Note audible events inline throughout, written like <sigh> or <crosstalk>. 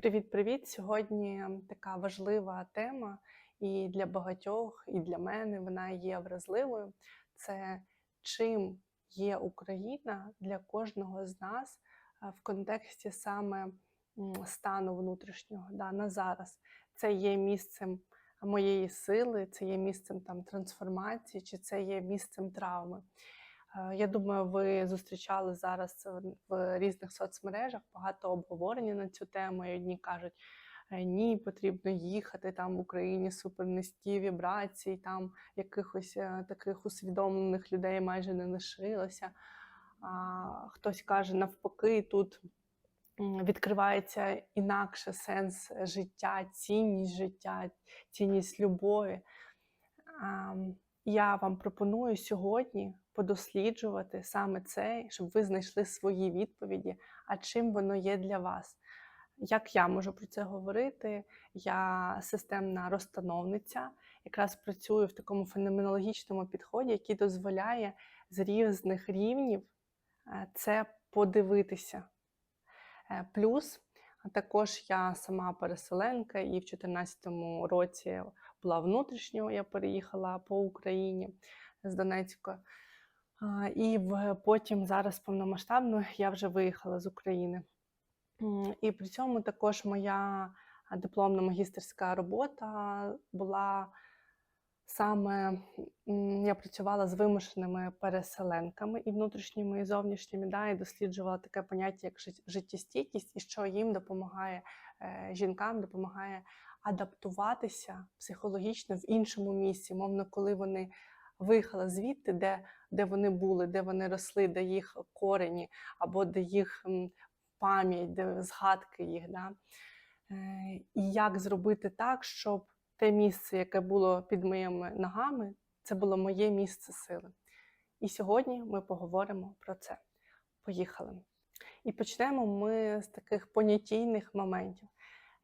Привіт-привіт! Сьогодні така важлива тема, і для багатьох, і для мене вона є вразливою. Це чим є Україна для кожного з нас в контексті саме стану внутрішнього да, на зараз. Це є місцем моєї сили, це є місцем там трансформації, чи це є місцем травми. Е, Я думаю, ви зустрічали зараз в- в різних соцмережах багато обговорення на цю тему. І одні кажуть, «Е, ні, потрібно їхати там в Україні супернизькі вібрації, там якихось е, таких усвідомлених людей майже не лишилося. А хтось каже, навпаки, тут відкривається інакше сенс життя, цінність життя, цінність любові. Ам, Я вам пропоную сьогодні подосліджувати саме це, щоб ви знайшли свої відповіді, а чим воно є для вас. Як я можу про це говорити? Я системна розстановниця, якраз працюю в такому феноменологічному підході, який дозволяє з різних рівнів е, це подивитися. Е, Плюс також я сама переселенка, і в 2014 році була внутрішньо, я переїхала по Україні з Донецька. І потім зараз повномасштабно я вже виїхала з України. І при цьому також моя дипломна магістерська робота була саме я працювала з вимушеними переселенками і внутрішніми, і зовнішніми, да, і досліджувала таке поняття, як жит- життєстійкість, і що їм допомагає е, жінкам, допомагає адаптуватися психологічно в іншому місці, мовно, коли вони виїхали звідти, де, де вони були, де вони росли, де їх корені, або де їх пам'ять, де згадки їх. Да? Е, І як зробити так, щоб те місце, яке було під моїми ногами, це було моє місце сили. І сьогодні ми поговоримо про це. Поїхали. І почнемо ми з таких понятійних моментів.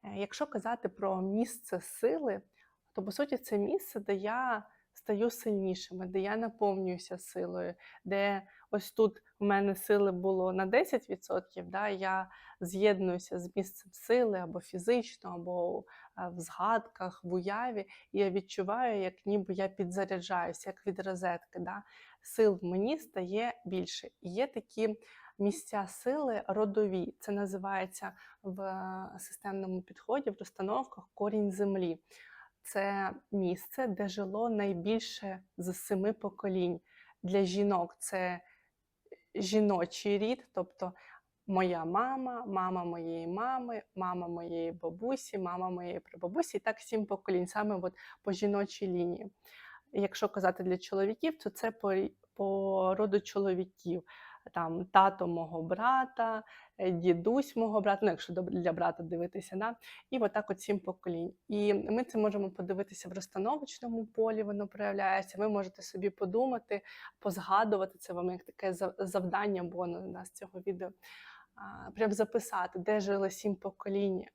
Е, Якщо казати про місце сили, то по суті це місце, де я стаю сильнішими, де я наповнююся силою, де ось тут в мене сили було на 10%, да, я з'єднуюся з місцем сили або фізично, або е, в згадках, в уяві, і я відчуваю, як ніби я підзаряджаюся, як від розетки. Да? Сил в мені стає більше. І є такі місця сили родові. Це називається в е, системному підході, в розстановках корінь землі. Це місце, де жило найбільше з семи поколінь. Для жінок це жіночий рід, тобто моя мама, мама моєї мами, мама моєї бабусі, мама моєї прабабусі, і так сім поколінь, саме от по жіночій лінії. Якщо казати для чоловіків, то це по, по роду чоловіків. Там тато мого брата, е, дідусь мого брата, ну якщо для брата дивитися, да? і отак от сім поколінь. І ми це можемо подивитися в розстановочному полі, воно проявляється. Ви можете собі подумати, позгадувати це вам як таке за- завдання бонус з цього відео. Прям записати, де жили сім поколінь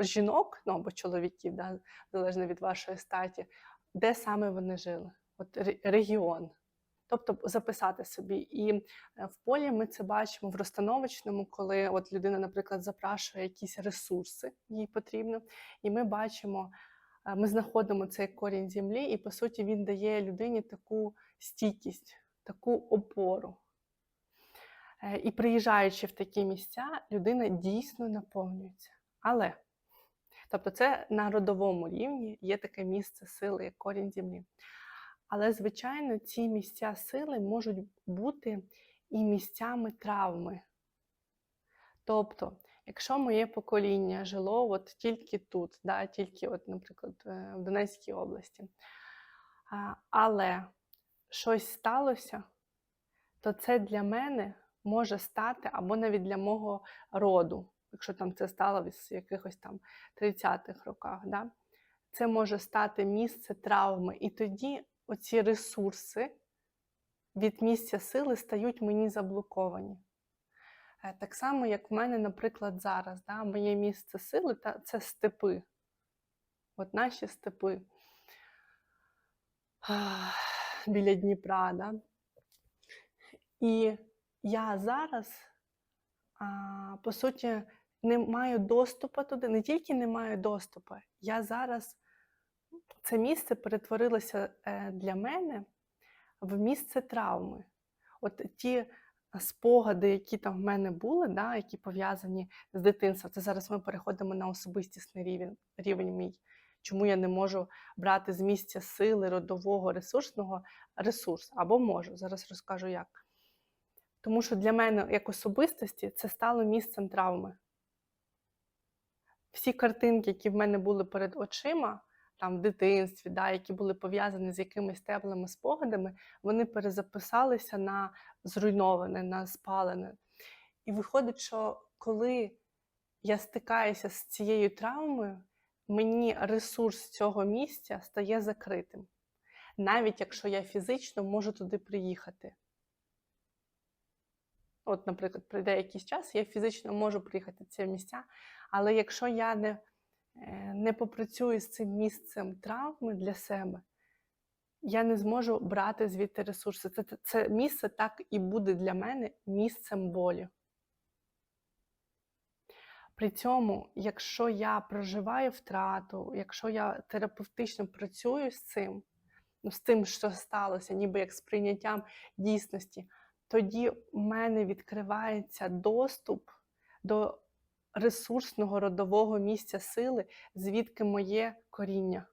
жінок, ну або чоловіків, да, залежно від вашої статі, де саме вони жили, от регіон. Тобто записати собі. І е, в полі ми це бачимо в розстановочному, коли от людина, наприклад, запрашує якісь ресурси, їй потрібно, і ми бачимо, е, ми знаходимо цей корінь землі, і по суті він дає людині таку стійкість, таку опору. Е, І приїжджаючи в такі місця, людина дійсно наповнюється. Але, тобто, це на родовому рівні є таке місце сили, як корінь землі. Але, звичайно, ці місця сили можуть бути і місцями травми. Тобто, якщо моє покоління жило от тільки тут, да, тільки, от, наприклад, е, в Донецькій області, але щось сталося, то це для мене може стати або навіть для мого роду, якщо там це стало в якихось там 30-х роках. Да? Це може стати місце травми. І тоді оці ресурси від місця сили стають мені заблоковані. Е, Так само, як в мене, наприклад, зараз, да, моє місце сили та це степи. От наші степи <sighs> біля Дніпра. Да? І я зараз, по суті, не маю доступу туди, не тільки не маю доступу, я зараз це місце перетворилося е, для мене в місце травми. От ті спогади, які там в мене були, да, які пов'язані з дитинством, це зараз ми переходимо на особистісний рівень, рівень мій. Чому я не можу брати з місця сили, родового, ресурсного ресурс? Або можу, зараз розкажу як. Тому що для мене, як особистості, це стало місцем травми. Всі картинки, які в мене були перед очима, там в дитинстві, да, які були пов'язані з якимись теплими спогадами, вони перезаписалися на зруйноване, на спалене. І виходить, що коли я стикаюся з цією травмою, мені ресурс цього місця стає закритим. Навіть якщо я фізично можу туди приїхати. От, наприклад, прийде якийсь час, я фізично можу приїхати в ці місця, але якщо я не, не попрацюю з цим місцем травми для себе, я не зможу брати звідти ресурси. Це, це місце так і буде для мене місцем болі. При цьому, якщо я проживаю втрату, якщо я терапевтично працюю з цим, ну, з тим, що сталося, ніби як з прийняттям дійсності, тоді в мене відкривається доступ до ресурсного родового місця сили, звідки моє коріння.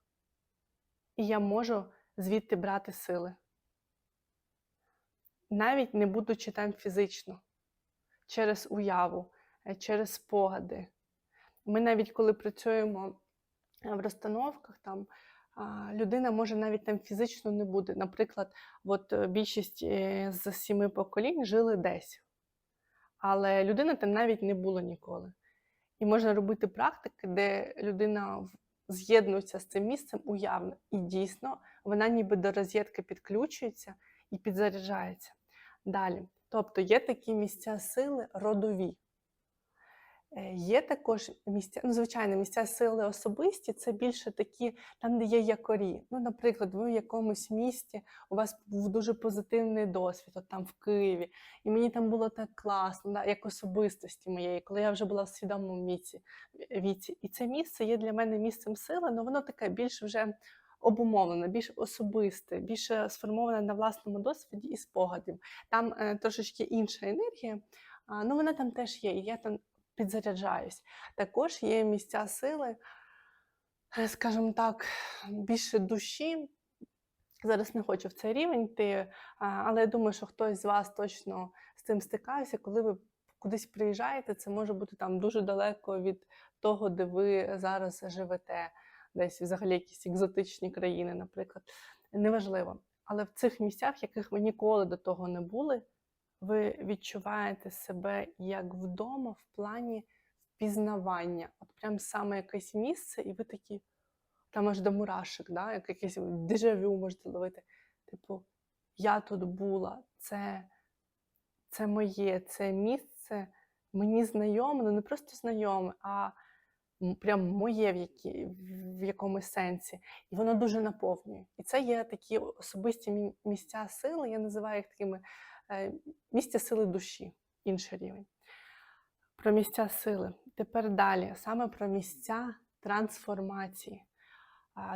І я можу звідти брати сили. Навіть не будучи там фізично, через уяву, е, через спогади. Ми навіть коли працюємо в розстановках, там людина може навіть там фізично не бути. Наприклад, от е, більшість е, з сіми поколінь жили десь, але людина там навіть не було ніколи. І можна робити практики, де людина з'єднується з цим місцем уявно. І дійсно вона ніби до розетки підключується і підзаряджається. Далі. Тобто є такі місця сили родові. Е, є також місця, ну, звичайно, місця сили особисті це більше такі, там, де є якорі. Ну, Наприклад, ви в якомусь місті, у вас був дуже позитивний досвід, от там в Києві, і мені там було так класно, да, як особистості моєї, коли я вже була в свідомому віці. віці. І це місце є для мене місцем сили, але воно таке більш вже обумовлене, більш особисте, більше сформоване на власному досвіді і спогадів. Там е, трошечки інша енергія, ну вона там теж є. І я там підзаряджаюсь. Також є місця сили, е, скажімо так, більше душі. Зараз не хочу в цей рівень йти, але я думаю, що хтось з вас точно з цим стикався, коли ви кудись приїжджаєте, це може бути там дуже далеко від того, де ви зараз живете, десь взагалі якісь екзотичні країни, наприклад. Неважливо. Але в цих місцях, яких ви ніколи до того не були, ви відчуваєте себе як вдома в плані впізнавання. От прям саме якесь місце, і ви такі, там аж до мурашек, да? як якесь дежавю можете ловити. Типу, я тут була, це, це моє, це місце мені знайоме, ну не просто знайоме, а прям моє в які, в якомусь сенсі. І воно дуже наповнює. І це є такі особисті місця сили, я називаю їх такими місця сили душі, інший рівень. Про місця сили. Тепер далі, саме про місця трансформації.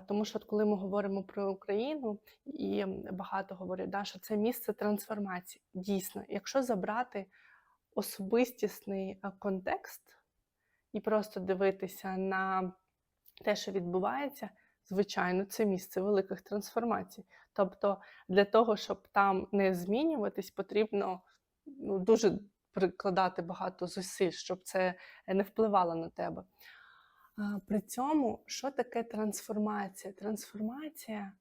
Тому що, от коли ми говоримо про Україну, і багато говорять, да, що це місце трансформації. Дійсно, якщо забрати особистісний е, контекст і просто дивитися на те, що відбувається, звичайно, це місце великих трансформацій. Тобто для того, щоб там не змінюватись, потрібно ну, дуже прикладати багато зусиль, щоб це не впливало на тебе. При цьому, що таке трансформація? Трансформація,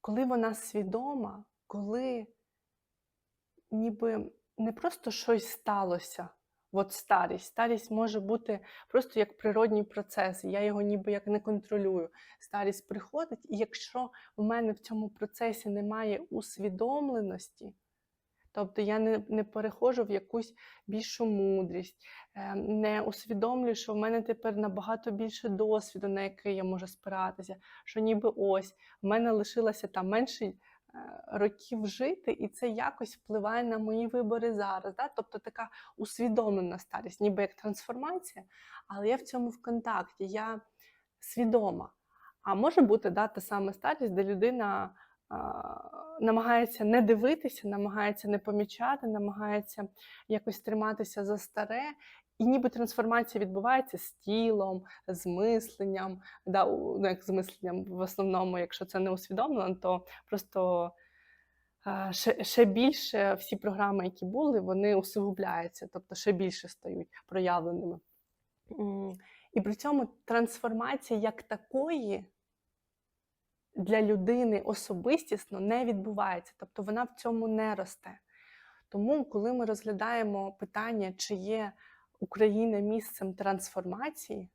коли вона свідома, коли ніби не просто щось сталося. От старість. Старість може бути просто як природній процес. Я його ніби як не контролюю. Старість приходить, і якщо в мене в цьому процесі немає усвідомленості, тобто я не не переходжу в якусь більшу мудрість, ем, не усвідомлюю, що в мене тепер набагато більше досвіду, на який я можу спиратися, що ніби ось в мене лишилося там менше е, років жити, і це якось впливає на мої вибори зараз. Да? Тобто така усвідомлена старість, ніби як трансформація, але я в цьому в контакті, я свідома. А може бути да, та сама старість, де людина а, намагається не дивитися, намагається не помічати, намагається якось триматися за старе, і ніби трансформація відбувається з тілом, з мисленням, да, ну, як з мисленням в основному, якщо це не усвідомлено, то просто а, ще, ще більше всі програми, які були, вони усугубляються, тобто ще більше стають проявленими. І при цьому трансформація як такої для людини особистісно не відбувається, тобто вона в цьому не росте. Тому, коли ми розглядаємо питання, чи є Україна місцем трансформації,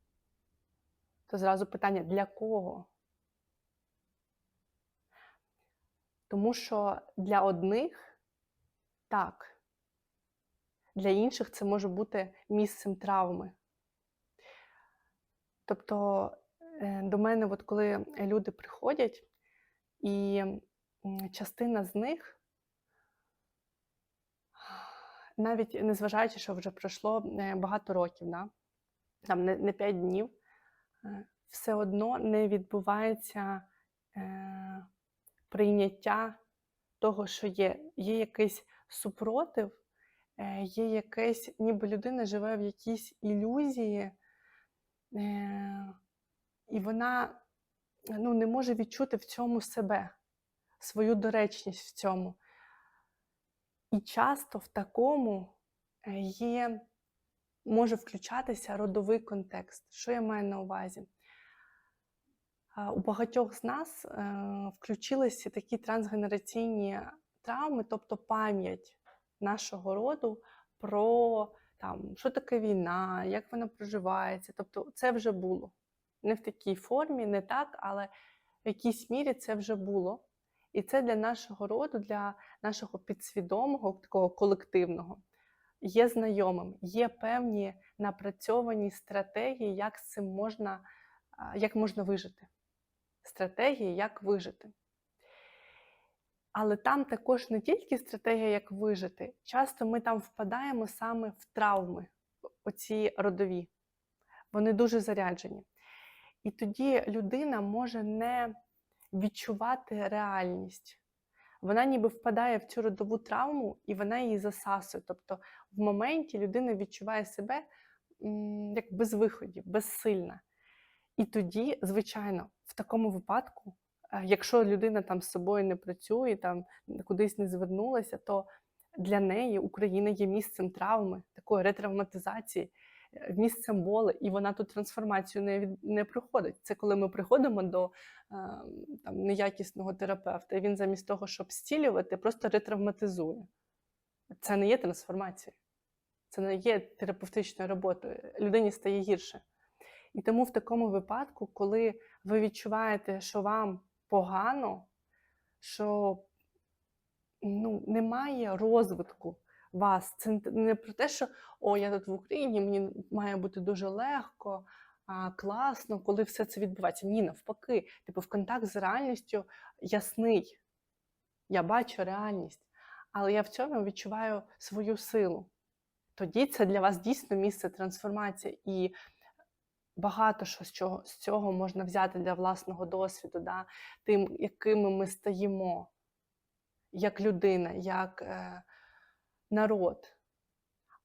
то зразу питання для кого? Тому що для одних так, для інших це може бути місцем травми. Тобто е, до мене, от коли люди приходять, і частина з них, навіть незважаючи, що вже пройшло е, багато років, да? там не, 5 днів, е, все одно не відбувається е, прийняття того, що є. Є якийсь супротив, е, є якесь, ніби людина живе в якійсь ілюзії, е, і вона ну, не може відчути в цьому себе, свою доречність в цьому. І часто в такому е, є, може включатися родовий контекст. Що я маю на увазі? У багатьох з нас е, включилися такі трансгенераційні травми, тобто пам'ять нашого роду про там, що таке війна, як вона проживається. Тобто це вже було. Не в такій формі, не так, але в якійсь мірі це вже було. І це для нашого роду, для нашого підсвідомого, такого колективного, є знайомим, є певні напрацьовані стратегії, як з цим можна, як можна вижити. Стратегії, як вижити. Але там також не тільки стратегія, як вижити. Часто ми там впадаємо саме в травми, оці родові. Вони дуже заряджені. І тоді людина може не відчувати реальність. Вона ніби впадає в цю родову травму і вона її засасує. Тобто в моменті людина відчуває себе як без виходів, безсильна. І тоді, звичайно, в такому випадку, е, якщо людина там з собою не працює, там кудись не звернулася, то для неї Україна є місцем травми, такої ретравматизації, е, місцем болі, і вона ту трансформацію не, не проходить. Це коли ми приходимо до е, там, неякісного терапевта, і він замість того, щоб зцілювати, просто ретравматизує. Це не є трансформацією, це не є терапевтичною роботою. Людині стає гірше. І тому в такому випадку, коли ви відчуваєте, що вам погано, що ну, немає розвитку вас, це не про те, що о, я тут в Україні, мені має бути дуже легко, класно, коли все це відбувається. Ні, навпаки, типу, в контакт з реальністю ясний. Я бачу реальність, але я в цьому відчуваю свою силу. Тоді це для вас дійсно місце трансформації. І багато що з цього, з цього можна взяти для власного досвіду, да? тим, якими ми стаємо, як людина, як е, народ.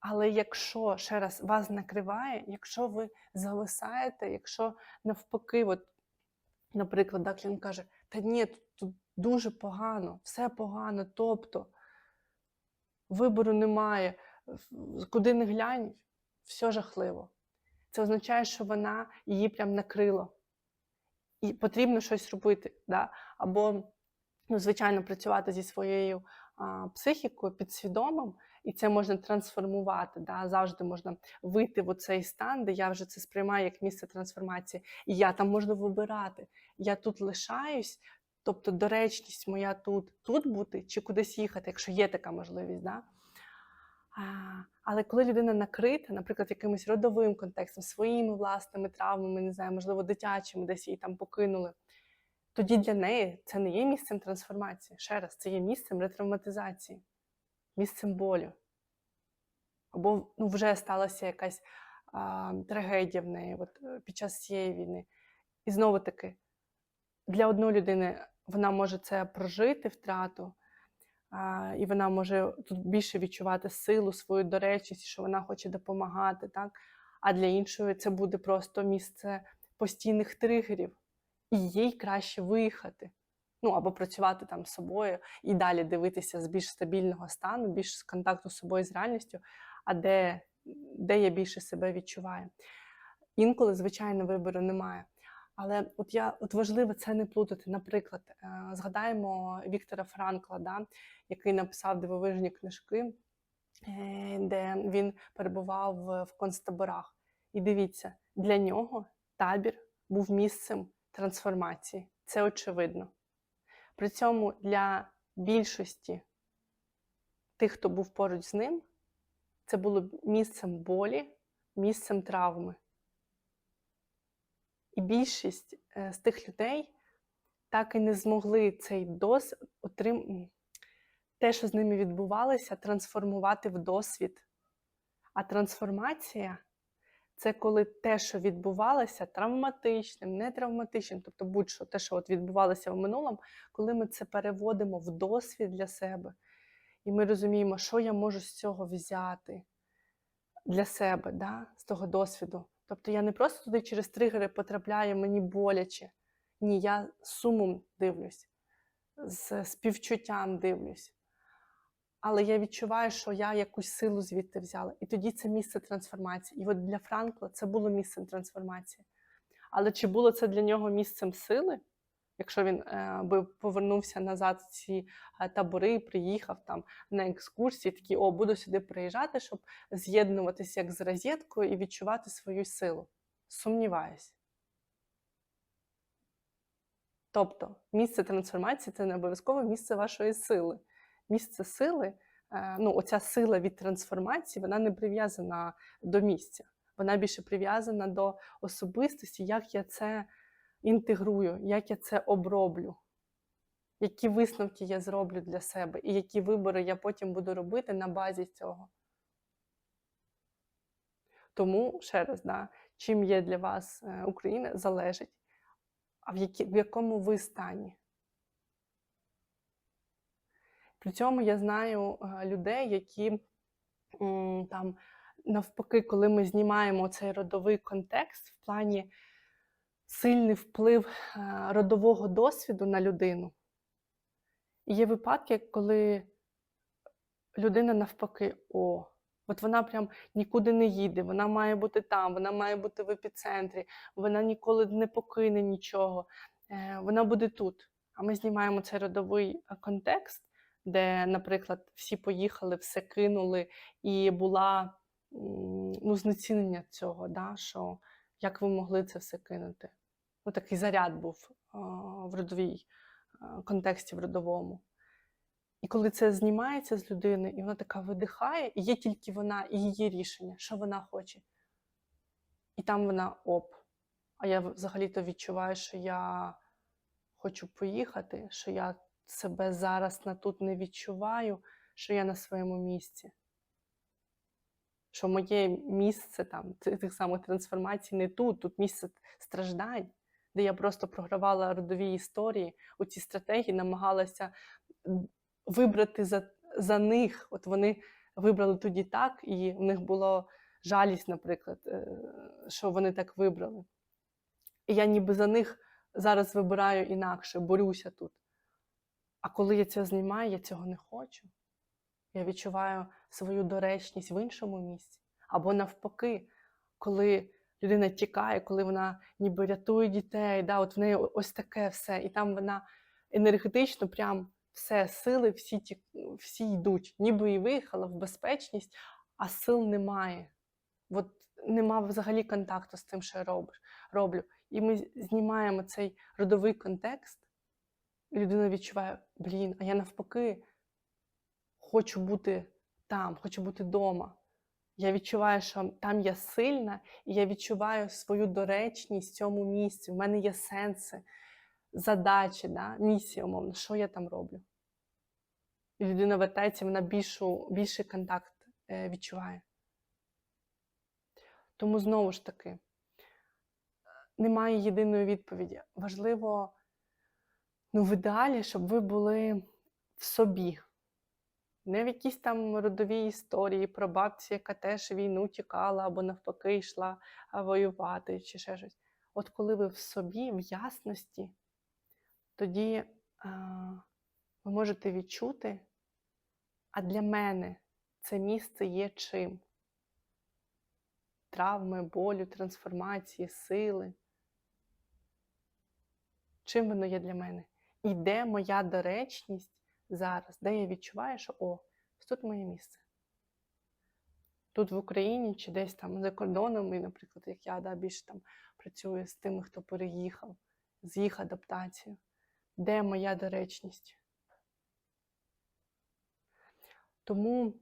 Але якщо ще раз вас накриває, якщо ви зависаєте, якщо навпаки, от, наприклад, да, клієнт каже, та ні, тут, дуже погано, все погано, тобто вибору немає, куди не глянь, все жахливо. Це означає, що вона її прям накрило. І потрібно щось робити. Да? Або, ну, звичайно, працювати зі своєю психікою, підсвідомим, і це можна трансформувати. Да? Завжди можна вийти в цей стан, де я вже це сприймаю як місце трансформації. І я там можна вибирати. Я тут лишаюсь, тобто доречність моя тут, тут бути чи кудись їхати, якщо є така можливість. Да? Але коли людина накрита, наприклад, якимось родовим контекстом, своїми власними травмами, не знаю, можливо, дитячими, десь її там покинули, тоді для неї це не є місцем трансформації. Ще раз, це є місцем ретравматизації, місцем болю. Або ну, вже сталася якась а, трагедія в неї от, е, під час цієї війни. І знову таки, для одної людини вона може це прожити, втрату, а, і вона може тут більше відчувати силу, свою доречність, що вона хоче допомагати. Так? А для іншої це буде просто місце постійних тригерів, і їй краще виїхати. Ну, або працювати там з собою і далі дивитися з більш стабільного стану, більш з контакту з собою з реальністю, а де, де я більше себе відчуваю. Інколи, звичайно, вибору немає. Але от я от важливо це не плутати. Наприклад, е, згадаємо Віктора Франкла, да, який написав дивовижні книжки, е, де він перебував в, в концтаборах. І дивіться, для нього табір був місцем трансформації. Це очевидно. При цьому для більшості тих, хто був поруч з ним, це було місцем болі, місцем травми. І більшість е, з тих людей так і не змогли цей досвід отрим... те, що з ними відбувалося, трансформувати в досвід. А трансформація це коли те, що відбувалося, травматичним, не травматичним, тобто будь-що те, що от відбувалося в минулому, коли ми це переводимо в досвід для себе, і ми розуміємо, що я можу з цього взяти для себе, да, з того досвіду. Тобто я не просто туди через тригери потрапляю, мені боляче. Ні, я з сумом дивлюсь, з співчуттям дивлюсь. Але я відчуваю, що я якусь силу звідти взяла. І тоді це місце трансформації. І от для Франкла це було місцем трансформації. Але чи було це для нього місцем сили? Якщо він е, би повернувся назад в ці е, табори, приїхав там на екскурсії, такі о, буду сюди приїжджати, щоб з'єднуватися як з розеткою і відчувати свою силу. Сумніваюсь. Тобто, місце трансформації це не обов'язково місце вашої сили. Місце сили, е, ну, оця сила від трансформації, вона не прив'язана до місця. Вона більше прив'язана до особистості, як я це інтегрую, як я це оброблю, які висновки я зроблю для себе, і які вибори я потім буду робити на базі цього. Тому, ще раз, да, чим є для вас е, Україна, залежить, а в, які, в якому ви стані. При цьому я знаю е, людей, які там навпаки, коли ми знімаємо цей родовий контекст в плані сильний вплив е, родового досвіду на людину. Є випадки, коли людина навпаки, о, от вона прям нікуди не їде, вона має бути там, вона має бути в епіцентрі, вона ніколи не покине нічого, е, вона буде тут. А ми знімаємо цей родовий контекст, де, наприклад, всі поїхали, все кинули, і була ну, знецінення цього, да, що як ви могли це все кинути ну, такий заряд був в родовій контексті в родовому. І коли це знімається з людини, і вона така видихає, і є тільки вона і її рішення, що вона хоче. І там вона оп. А я взагалі-то відчуваю, що я хочу поїхати, що я себе зараз на тут не відчуваю, що я на своєму місці. Що моє місце там, тих самих трансформацій не тут, тут місце страждань де я просто програвала родові історії, у ці стратегії намагалася вибрати за за них. От вони вибрали тоді так, і в них було жалість, наприклад, е, що вони так вибрали. І я ніби за них зараз вибираю інакше, борюся тут. А коли я це знімаю, я цього не хочу. Я відчуваю свою доречність в іншому місці. Або навпаки, коли людина тікає, коли вона ніби рятує дітей. Да, От в неї ось таке все. І там вона енергетично, прям все, сили всі ті, всі йдуть, ніби і виїхала в безпечність, а сил немає. От нема взагалі контакту з тим, що я роблю. І ми знімаємо цей родовий контекст, людина відчуває, блін, а я навпаки хочу бути там, хочу бути вдома. Я відчуваю, що там я сильна, і я відчуваю свою доречність в цьому місці. У мене є сенси. задачі, да? місія, умовно, що я там роблю. І людина вертається, вона більшу, більший контакт е, відчуває. Тому знову ж таки, немає єдиної відповіді. Важливо, ну, в ідеалі, щоб ви були в собі. Не в якійсь там родовій історії про бабці, яка теж війну тікала, або навпаки йшла воювати, чи ще щось. От коли ви в собі, в ясності, тоді а, ви можете відчути, а для мене це місце є чим? Травми, болю, трансформації, сили. Чим воно є для мене? І де моя доречність зараз, де я відчуваю, що о, тут моє місце. Тут в Україні чи десь там за кордоном, і, наприклад, як я да, більше там працюю з тими, хто переїхав, з їх адаптацією. Де моя доречність? Тому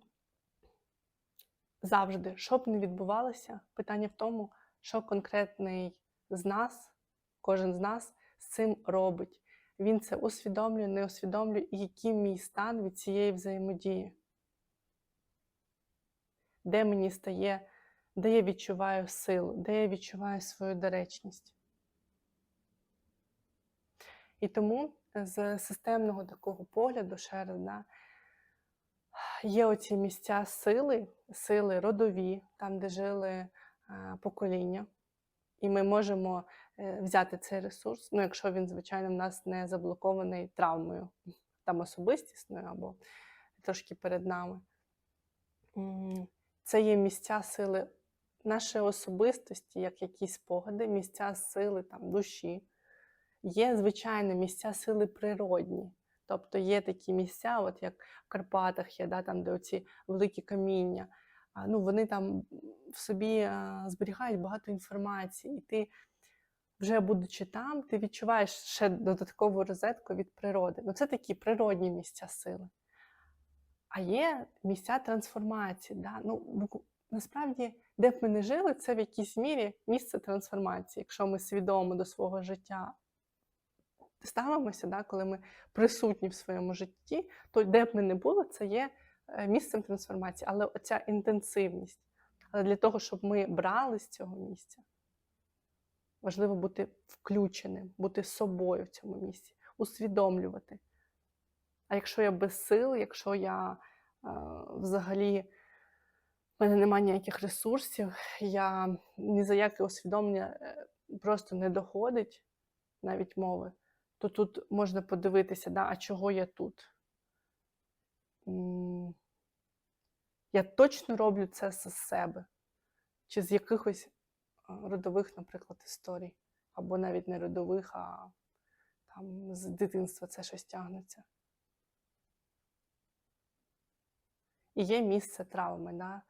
завжди, що б не відбувалося, питання в тому, що конкретний з нас, кожен з нас з цим робить. Він це усвідомлює, не усвідомлює, і який мій стан від цієї взаємодії. Де мені стає, де я відчуваю силу, де я відчуваю свою доречність. І тому з системного такого погляду, ще раз, да, є оці місця сили, сили родові, там, де жили покоління. І ми можемо взяти цей ресурс, ну, якщо він, звичайно, в нас не заблокований травмою, там особистісною або трошки перед нами. Це є місця сили нашої особистості, як якісь спогади, місця сили там, душі. Є, звичайно, місця сили природні. Тобто є такі місця, от як в Карпатах є, да, там, де оці великі каміння ну, вони там в собі зберігають багато інформації, і ти, вже будучи там, ти відчуваєш ще додаткову розетку від природи. Ну, це такі природні місця сили. А є місця трансформації. Да? Ну, Насправді, де б ми не жили, це в якійсь мірі місце трансформації, якщо ми свідомо до свого життя ставимося, да, коли ми присутні в своєму житті, то де б ми не були, це є Е, місцем трансформації, але оця інтенсивність. Але для того, щоб ми брали з цього місця, важливо бути включеним, бути собою в цьому місці, усвідомлювати. А якщо я без сил, якщо я е, взагалі в мене немає ніяких ресурсів, я ні за яке усвідомлення е, просто не доходить навіть мови, то тут можна подивитися, да, а чого я тут? я точно роблю це з себе, чи з якихось родових, наприклад, історій, або навіть не родових, а там з дитинства це щось тягнеться. І є місце травми. Да?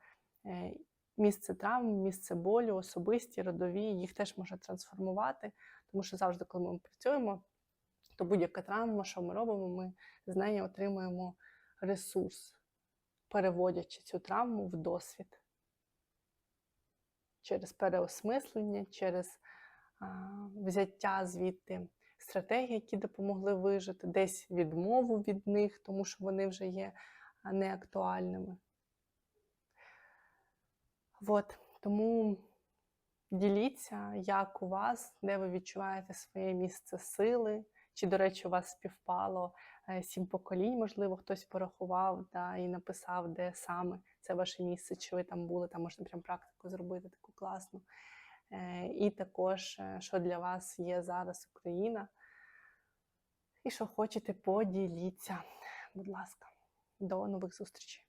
Е, місце травми, місце болю, особисті, родові, їх теж можна трансформувати, тому що завжди, коли ми працюємо, то будь-яка травма, що ми робимо, ми з неї отримуємо ресурс, переводячи цю травму в досвід через переосмислення, через взяття звідти стратегії, які допомогли вижити, десь відмову від них, тому що вони вже є неактуальними. От, тому діліться, як у вас, де ви відчуваєте своє місце сили, чи, до речі, у вас співпало Е, сім поколінь, можливо, хтось порахував да, і написав, де саме це ваше місце, чи ви там були, там можна прям практику зробити таку класну. Е, і також, е, що для вас є зараз Україна. І що хочете, поділіться. Будь ласка, до нових зустрічей.